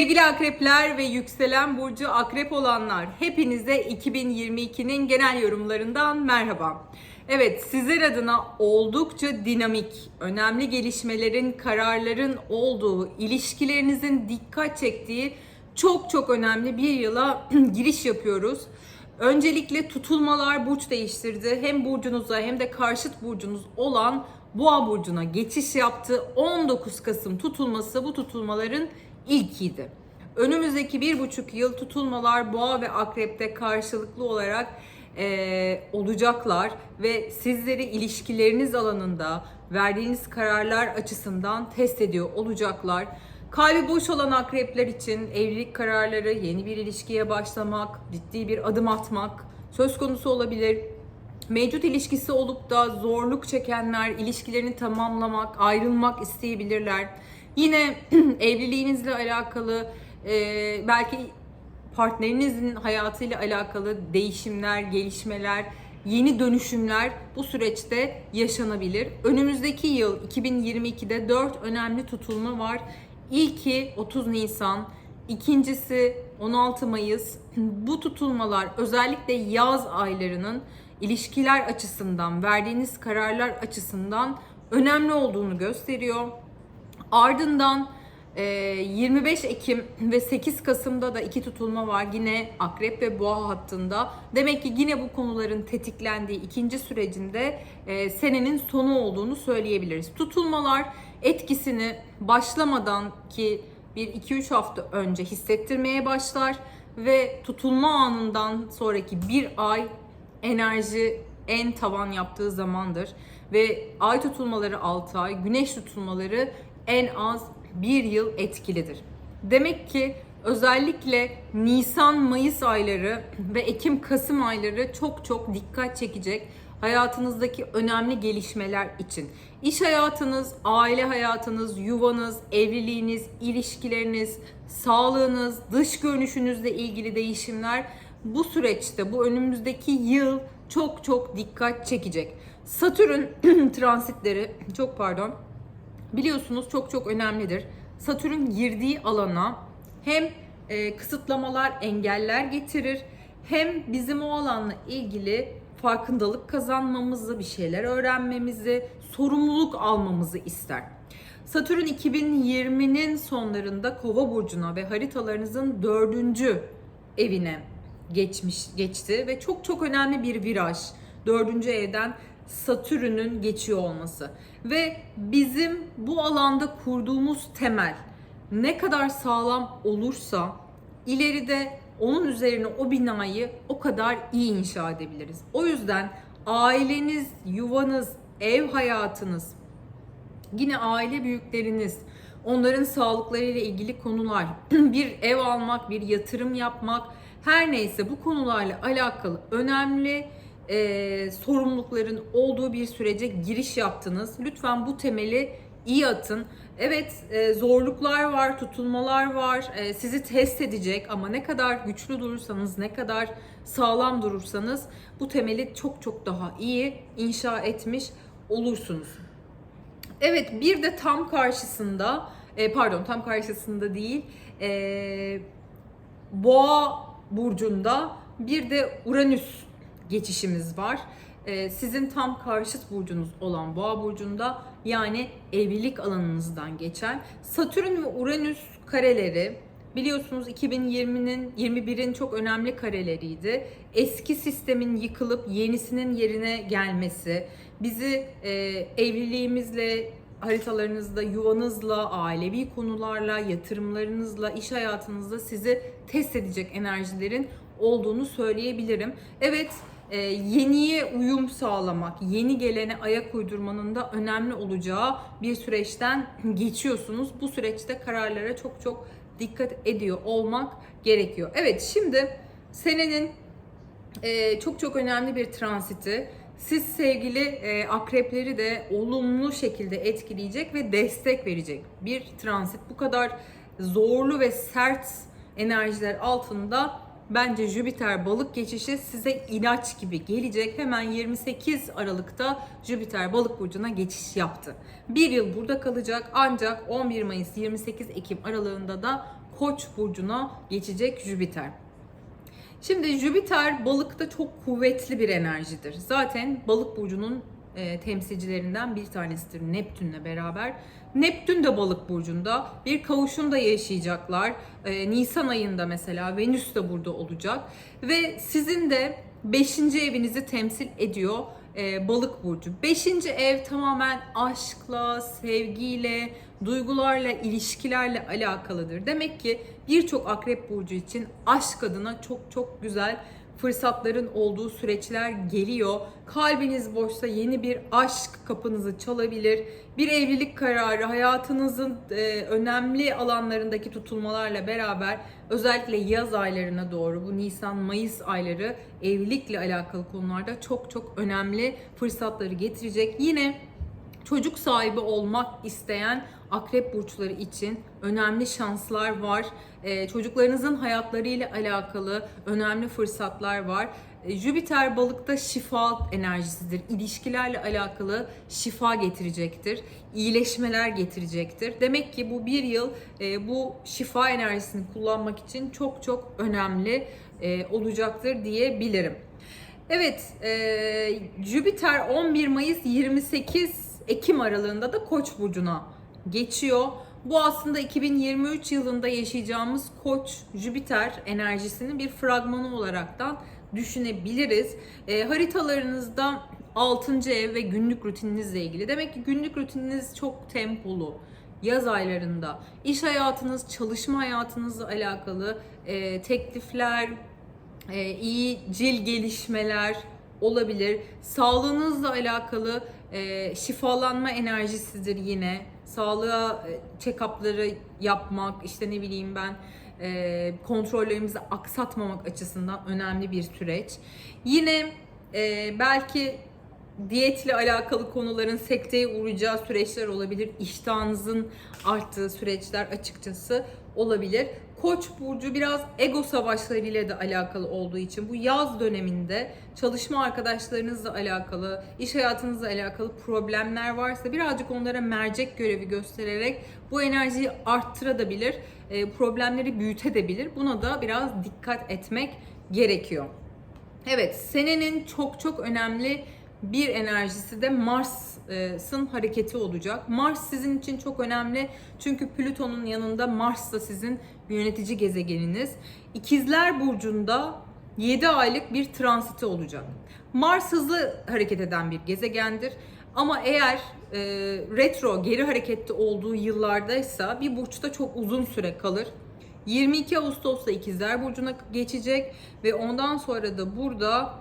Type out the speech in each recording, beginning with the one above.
Sevgili akrepler ve yükselen burcu akrep olanlar, hepinize 2022'nin genel yorumlarından merhaba. Evet, sizler adına oldukça dinamik, önemli gelişmelerin, kararların olduğu, ilişkilerinizin dikkat çektiği çok çok önemli bir yıla giriş yapıyoruz. Öncelikle tutulmalar burç değiştirdi. Hem burcunuza hem de karşıt burcunuz olan Boğa burcuna geçiş yaptı. 19 Kasım tutulması bu tutulmaların ilkiydi. Önümüzdeki bir buçuk yıl tutulmalar Boğa ve Akrep'te karşılıklı olarak eee, olacaklar ve sizleri ilişkileriniz alanında verdiğiniz kararlar açısından test ediyor olacaklar. Kalbi boş olan akrepler için evlilik kararları, yeni bir ilişkiye başlamak, ciddi bir adım atmak söz konusu olabilir. Mevcut ilişkisi olup da zorluk çekenler ilişkilerini tamamlamak, ayrılmak isteyebilirler. Yine evliliğinizle alakalı e, belki partnerinizin hayatıyla alakalı değişimler, gelişmeler, yeni dönüşümler bu süreçte yaşanabilir. Önümüzdeki yıl 2022'de 4 önemli tutulma var. İlki 30 Nisan, ikincisi 16 Mayıs. Bu tutulmalar özellikle yaz aylarının ilişkiler açısından, verdiğiniz kararlar açısından önemli olduğunu gösteriyor. Ardından e, 25 Ekim ve 8 Kasım'da da iki tutulma var yine Akrep ve Boğa hattında. Demek ki yine bu konuların tetiklendiği ikinci sürecinde e, senenin sonu olduğunu söyleyebiliriz. Tutulmalar etkisini başlamadan ki bir 2-3 hafta önce hissettirmeye başlar ve tutulma anından sonraki bir ay enerji en tavan yaptığı zamandır ve ay tutulmaları 6 ay, güneş tutulmaları en az bir yıl etkilidir. Demek ki özellikle Nisan-Mayıs ayları ve Ekim-Kasım ayları çok çok dikkat çekecek hayatınızdaki önemli gelişmeler için. İş hayatınız, aile hayatınız, yuvanız, evliliğiniz, ilişkileriniz, sağlığınız, dış görünüşünüzle ilgili değişimler bu süreçte, bu önümüzdeki yıl çok çok dikkat çekecek. Satürn transitleri, çok pardon, biliyorsunuz çok çok önemlidir. Satürn girdiği alana hem e, kısıtlamalar, engeller getirir hem bizim o alanla ilgili farkındalık kazanmamızı, bir şeyler öğrenmemizi, sorumluluk almamızı ister. Satürn 2020'nin sonlarında Kova burcuna ve haritalarınızın dördüncü evine geçmiş geçti ve çok çok önemli bir viraj. Dördüncü evden Satürn'ün geçiyor olması ve bizim bu alanda kurduğumuz temel ne kadar sağlam olursa ileride onun üzerine o binayı o kadar iyi inşa edebiliriz. O yüzden aileniz, yuvanız, ev hayatınız, yine aile büyükleriniz, onların sağlıklarıyla ilgili konular, bir ev almak, bir yatırım yapmak, her neyse bu konularla alakalı önemli e, sorumlulukların olduğu bir sürece giriş yaptınız. Lütfen bu temeli iyi atın. Evet e, zorluklar var, tutulmalar var, e, sizi test edecek ama ne kadar güçlü durursanız, ne kadar sağlam durursanız bu temeli çok çok daha iyi inşa etmiş olursunuz. Evet bir de tam karşısında, e, pardon tam karşısında değil, e, Boğa burcunda bir de Uranüs geçişimiz var. Ee, sizin tam karşıt burcunuz olan Boğa burcunda yani evlilik alanınızdan geçen Satürn ve Uranüs kareleri biliyorsunuz 2020'nin 21'in çok önemli kareleriydi. Eski sistemin yıkılıp yenisinin yerine gelmesi, bizi e, evliliğimizle haritalarınızda, yuvanızla, ailevi konularla, yatırımlarınızla, iş hayatınızda sizi test edecek enerjilerin olduğunu söyleyebilirim. Evet, yeniye uyum sağlamak, yeni gelene ayak uydurmanın da önemli olacağı bir süreçten geçiyorsunuz. Bu süreçte kararlara çok çok dikkat ediyor olmak gerekiyor. Evet, şimdi senenin e, çok çok önemli bir transiti. Siz sevgili e, akrepleri de olumlu şekilde etkileyecek ve destek verecek bir transit. Bu kadar zorlu ve sert enerjiler altında bence Jüpiter balık geçişi size ilaç gibi gelecek. Hemen 28 Aralık'ta Jüpiter balık burcuna geçiş yaptı. Bir yıl burada kalacak ancak 11 Mayıs 28 Ekim aralığında da Koç burcuna geçecek Jüpiter. Şimdi Jüpiter balıkta çok kuvvetli bir enerjidir. Zaten balık burcunun e, temsilcilerinden bir tanesidir Neptün'le beraber. Neptün de balık burcunda bir kavuşumda yaşayacaklar. E, Nisan ayında mesela Venüs de burada olacak. Ve sizin de 5. evinizi temsil ediyor e, balık burcu. 5. ev tamamen aşkla, sevgiyle, duygularla, ilişkilerle alakalıdır. Demek ki birçok akrep burcu için aşk adına çok çok güzel fırsatların olduğu süreçler geliyor. Kalbiniz boşsa yeni bir aşk kapınızı çalabilir. Bir evlilik kararı hayatınızın e, önemli alanlarındaki tutulmalarla beraber özellikle yaz aylarına doğru bu Nisan Mayıs ayları evlilikle alakalı konularda çok çok önemli fırsatları getirecek. Yine çocuk sahibi olmak isteyen akrep burçları için önemli şanslar var. Ee, çocuklarınızın hayatlarıyla alakalı önemli fırsatlar var. Ee, Jüpiter balıkta şifa enerjisidir. İlişkilerle alakalı şifa getirecektir. İyileşmeler getirecektir. Demek ki bu bir yıl e, bu şifa enerjisini kullanmak için çok çok önemli e, olacaktır diyebilirim. Evet, e, Jüpiter 11 Mayıs 28 Ekim aralığında da Koç burcuna geçiyor. Bu aslında 2023 yılında yaşayacağımız Koç Jüpiter enerjisinin bir fragmanı olaraktan düşünebiliriz. E, haritalarınızda 6. ev ve günlük rutininizle ilgili. Demek ki günlük rutininiz çok tempolu. Yaz aylarında iş hayatınız, çalışma hayatınızla alakalı e, teklifler, e, iyi cil gelişmeler olabilir. Sağlığınızla alakalı e, şifalanma enerjisidir yine. Sağlığa e, check-up'ları yapmak, işte ne bileyim ben e, kontrollerimizi aksatmamak açısından önemli bir süreç. Yine e, belki diyetle alakalı konuların sekteye uğrayacağı süreçler olabilir. İştahınızın arttığı süreçler açıkçası olabilir. Koç burcu biraz ego savaşlarıyla da alakalı olduğu için bu yaz döneminde çalışma arkadaşlarınızla alakalı, iş hayatınızla alakalı problemler varsa birazcık onlara mercek görevi göstererek bu enerjiyi arttırabilir, e, problemleri büyütebilir. Buna da biraz dikkat etmek gerekiyor. Evet, senenin çok çok önemli bir enerjisi de Mars'ın hareketi olacak. Mars sizin için çok önemli çünkü Plüton'un yanında Mars da sizin yönetici gezegeniniz. İkizler Burcu'nda 7 aylık bir transiti olacak. Mars hızlı hareket eden bir gezegendir. Ama eğer e, retro geri harekette olduğu yıllardaysa bir burçta çok uzun süre kalır. 22 Ağustos'ta İkizler Burcu'na geçecek ve ondan sonra da burada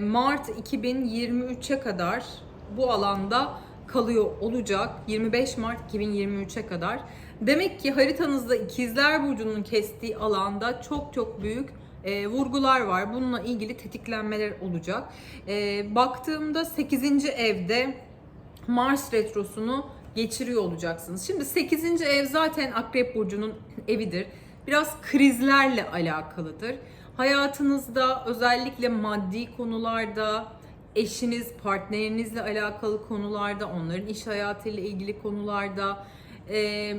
Mart 2023'e kadar bu alanda kalıyor olacak. 25 Mart 2023'e kadar. Demek ki haritanızda İkizler Burcu'nun kestiği alanda çok çok büyük e, vurgular var. Bununla ilgili tetiklenmeler olacak. E, baktığımda 8. evde Mars retrosunu geçiriyor olacaksınız. Şimdi 8. ev zaten Akrep Burcu'nun evidir. Biraz krizlerle alakalıdır. Hayatınızda özellikle maddi konularda, eşiniz, partnerinizle alakalı konularda, onların iş hayatıyla ilgili konularda, e,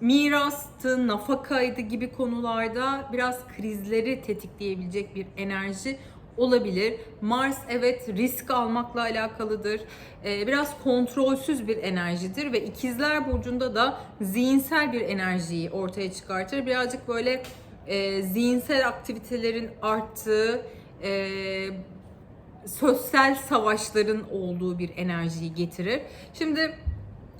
mirastı, nafakaydı gibi konularda biraz krizleri tetikleyebilecek bir enerji olabilir. Mars evet risk almakla alakalıdır. Ee, biraz kontrolsüz bir enerjidir ve ikizler burcunda da zihinsel bir enerjiyi ortaya çıkartır. Birazcık böyle e, zihinsel aktivitelerin arttığı, e, sosyal savaşların olduğu bir enerjiyi getirir. Şimdi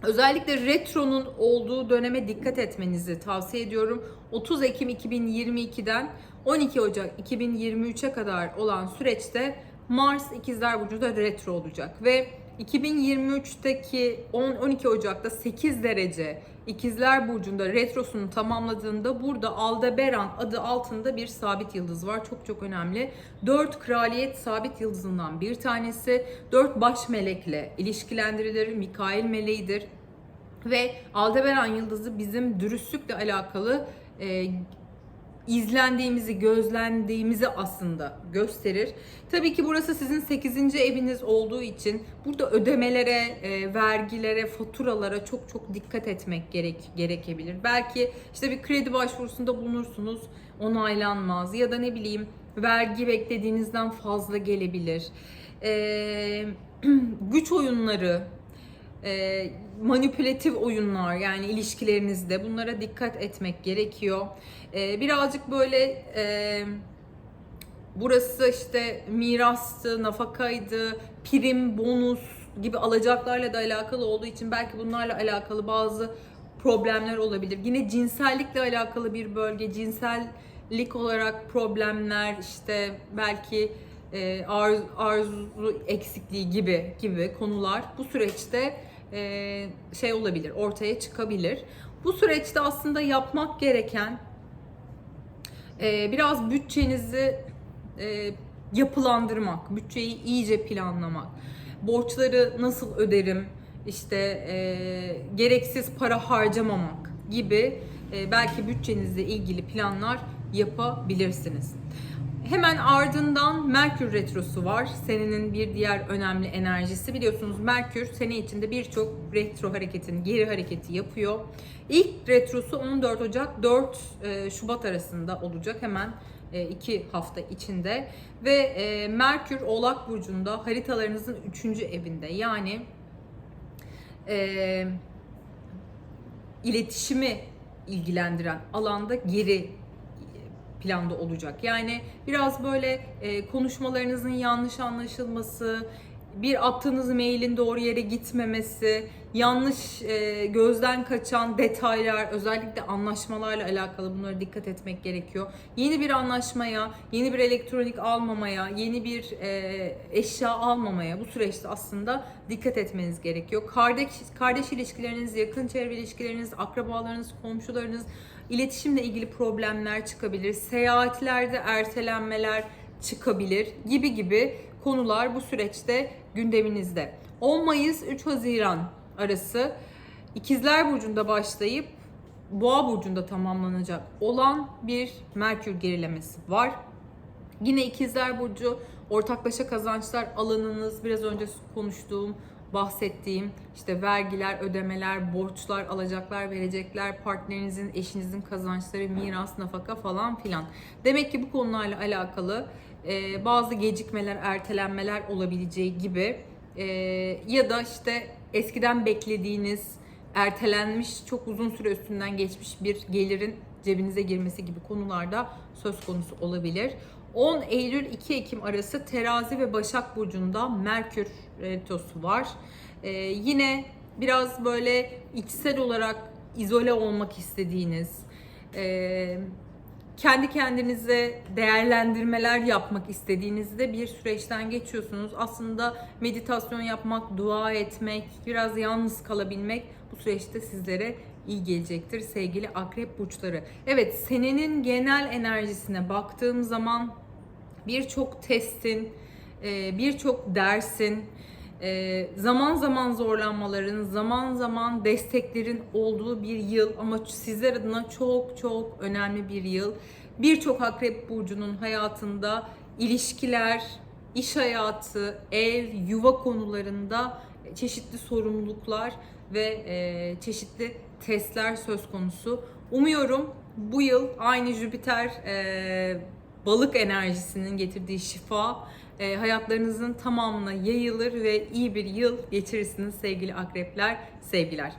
Özellikle retronun olduğu döneme dikkat etmenizi tavsiye ediyorum. 30 Ekim 2022'den 12 Ocak 2023'e kadar olan süreçte Mars İkizler Burcu'da retro olacak ve 2023'teki 10-12 Ocak'ta 8 derece İkizler Burcu'nda retrosunu tamamladığında burada Aldebaran adı altında bir sabit yıldız var. Çok çok önemli. 4 kraliyet sabit yıldızından bir tanesi. 4 baş melekle ilişkilendirilir. Mikail meleğidir. Ve Aldebaran yıldızı bizim dürüstlükle alakalı e, izlendiğimizi, gözlendiğimizi aslında gösterir. Tabii ki burası sizin 8. eviniz olduğu için burada ödemelere, e, vergilere, faturalara çok çok dikkat etmek gerek gerekebilir. Belki işte bir kredi başvurusunda bulunursunuz, onaylanmaz ya da ne bileyim vergi beklediğinizden fazla gelebilir. E, güç oyunları, e, manipülatif oyunlar yani ilişkilerinizde bunlara dikkat etmek gerekiyor. E, birazcık böyle e, burası işte mirastı, nafakaydı, prim, bonus gibi alacaklarla da alakalı olduğu için belki bunlarla alakalı bazı problemler olabilir. Yine cinsellikle alakalı bir bölge, cinsellik olarak problemler işte belki e, arzu, arzu eksikliği gibi gibi konular bu süreçte şey olabilir, ortaya çıkabilir. Bu süreçte aslında yapmak gereken e, biraz bütçenizi e, yapılandırmak, bütçeyi iyice planlamak, borçları nasıl öderim, işte e, gereksiz para harcamamak gibi e, belki bütçenizle ilgili planlar yapabilirsiniz. Hemen ardından Merkür Retrosu var. Senenin bir diğer önemli enerjisi. Biliyorsunuz Merkür sene içinde birçok retro hareketin geri hareketi yapıyor. İlk retrosu 14 Ocak 4 e, Şubat arasında olacak. Hemen 2 hafta içinde. Ve e, Merkür Oğlak Burcu'nda haritalarınızın 3. evinde. Yani e, iletişimi ilgilendiren alanda geri planda olacak. Yani biraz böyle e, konuşmalarınızın yanlış anlaşılması, bir attığınız mailin doğru yere gitmemesi, yanlış e, gözden kaçan detaylar, özellikle anlaşmalarla alakalı bunlara dikkat etmek gerekiyor. Yeni bir anlaşmaya, yeni bir elektronik almamaya, yeni bir e, eşya almamaya bu süreçte aslında dikkat etmeniz gerekiyor. Kardeş kardeş ilişkileriniz, yakın çevre ilişkileriniz, akrabalarınız, komşularınız iletişimle ilgili problemler çıkabilir. Seyahatlerde ertelenmeler çıkabilir gibi gibi konular bu süreçte gündeminizde. 10 Mayıs 3 Haziran arası İkizler Burcu'nda başlayıp Boğa Burcu'nda tamamlanacak olan bir Merkür gerilemesi var. Yine İkizler Burcu ortaklaşa kazançlar alanınız biraz önce konuştuğum bahsettiğim işte vergiler, ödemeler, borçlar, alacaklar, verecekler, partnerinizin, eşinizin kazançları, miras, nafaka falan filan. Demek ki bu konularla alakalı e, bazı gecikmeler, ertelenmeler olabileceği gibi e, ya da işte eskiden beklediğiniz, ertelenmiş, çok uzun süre üstünden geçmiş bir gelirin cebinize girmesi gibi konularda söz konusu olabilir. 10 Eylül 2 Ekim arası Terazi ve Başak Burcu'nda Merkür retrosu var. Ee, yine biraz böyle içsel olarak izole olmak istediğiniz, e, kendi kendinize değerlendirmeler yapmak istediğinizde bir süreçten geçiyorsunuz. Aslında meditasyon yapmak, dua etmek, biraz yalnız kalabilmek bu süreçte sizlere iyi gelecektir sevgili akrep burçları. Evet senenin genel enerjisine baktığım zaman birçok testin, e, birçok dersin, e, zaman zaman zorlanmaların, zaman zaman desteklerin olduğu bir yıl ama sizler adına çok çok önemli bir yıl. Birçok akrep burcunun hayatında ilişkiler, iş hayatı, ev, yuva konularında çeşitli sorumluluklar ve e, çeşitli testler söz konusu. Umuyorum bu yıl aynı Jüpiter balık enerjisinin getirdiği şifa e, hayatlarınızın tamamına yayılır ve iyi bir yıl geçirirsiniz sevgili akrepler, sevgiler.